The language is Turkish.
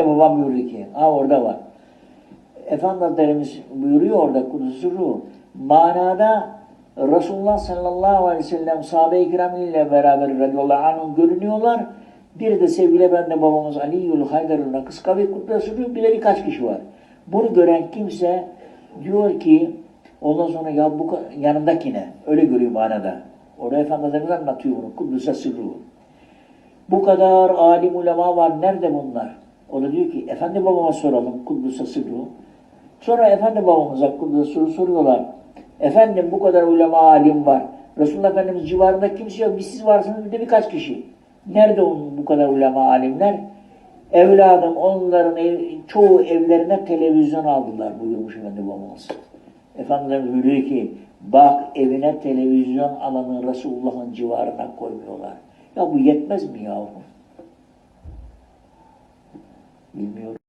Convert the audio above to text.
Babam buyurdu ki, ha orada var. Efendi Hazretlerimiz buyuruyor orada Kudüs-ü Ruh. Manada Resulullah sallallahu aleyhi ve sellem sahabe-i kiram ile beraber radıyallahu anh görünüyorlar. Bir de sevgili Efendi babamız Ali Yul Haydar'ın Nakıs Kavi Kudüs-ü Ruh bir de birkaç kişi var. Bunu gören kimse diyor ki ondan sonra ya bu yanındakine öyle görüyor manada. Orada Efendi Hazretlerimiz anlatıyor bunu. Kudüs'e sırrı. Bu kadar alim ulema var. Nerede bunlar? O da diyor ki efendi babama soralım. Kudüs'e sırrı. Sonra efendi babamıza Kudüs'e sırrı soruyorlar. Efendim bu kadar ulema alim var. Resulullah Efendimiz civarında kimse yok. Bir siz varsınız bir de birkaç kişi. Nerede onun bu kadar ulema alimler? Evladım onların ev, çoğu evlerine televizyon aldılar buyurmuş efendi babamız. Efendimiz buyuruyor ki bak evine televizyon alanı Resulullah'ın civarına koymuyorlar. Ya bu yetmez mi 你没有